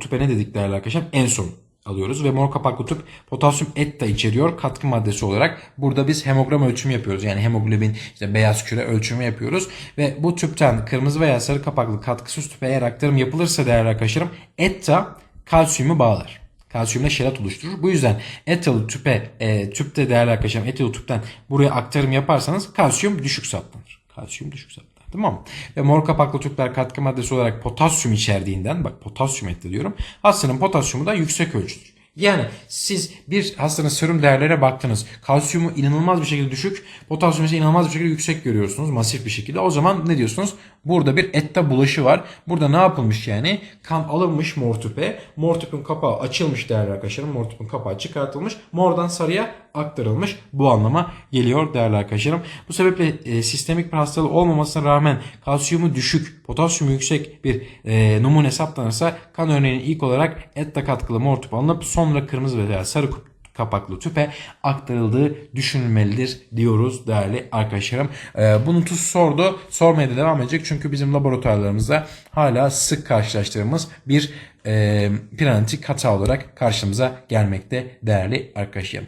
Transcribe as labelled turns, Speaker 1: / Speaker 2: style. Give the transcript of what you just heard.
Speaker 1: tüpe ne dedik değerli arkadaşlar? En son alıyoruz ve mor kapaklı tüp potasyum et de içeriyor katkı maddesi olarak. Burada biz hemogram ölçümü yapıyoruz. Yani hemoglobin işte beyaz küre ölçümü yapıyoruz ve bu tüpten kırmızı veya sarı kapaklı katkısız tüpe eğer aktarım yapılırsa değerli arkadaşlarım etta kalsiyumu bağlar. Kalsiyumla şerat oluşturur. Bu yüzden etalı tüpe, e, tüpte değerli arkadaşlarım etalı tüpten buraya aktarım yaparsanız kalsiyum düşük saptanır. Kalsiyum düşük saptanır. Tamam? Ve mor kapaklı tüpler katkı maddesi olarak potasyum içerdiğinden bak potasyum ette diyorum. Hastanın potasyumu da yüksek ölçüdür. Yani siz bir hastanın serum değerlere baktınız. Kalsiyumu inanılmaz bir şekilde düşük, potasyumu ise inanılmaz bir şekilde yüksek görüyorsunuz. Masif bir şekilde. O zaman ne diyorsunuz? Burada bir ette bulaşı var. Burada ne yapılmış yani? Kan alınmış mor tüpe. Mor tüpün kapağı açılmış değerli arkadaşlarım. Mor tüpün kapağı çıkartılmış. Mordan sarıya aktarılmış. Bu anlama geliyor değerli arkadaşlarım. Bu sebeple e, sistemik bir hastalığı olmamasına rağmen kalsiyumu düşük, potasyumu yüksek bir e, numune saptanırsa kan örneğinin ilk olarak ette katkılı mor tüp alınıp sonra kırmızı veya sarı kapaklı tüpe aktarıldığı düşünülmelidir diyoruz değerli arkadaşlarım. Ee, bunu TUS sordu. Sormaya da devam edecek. Çünkü bizim laboratuvarlarımızda hala sık karşılaştığımız bir e, prentik hata olarak karşımıza gelmekte değerli arkadaşlarım.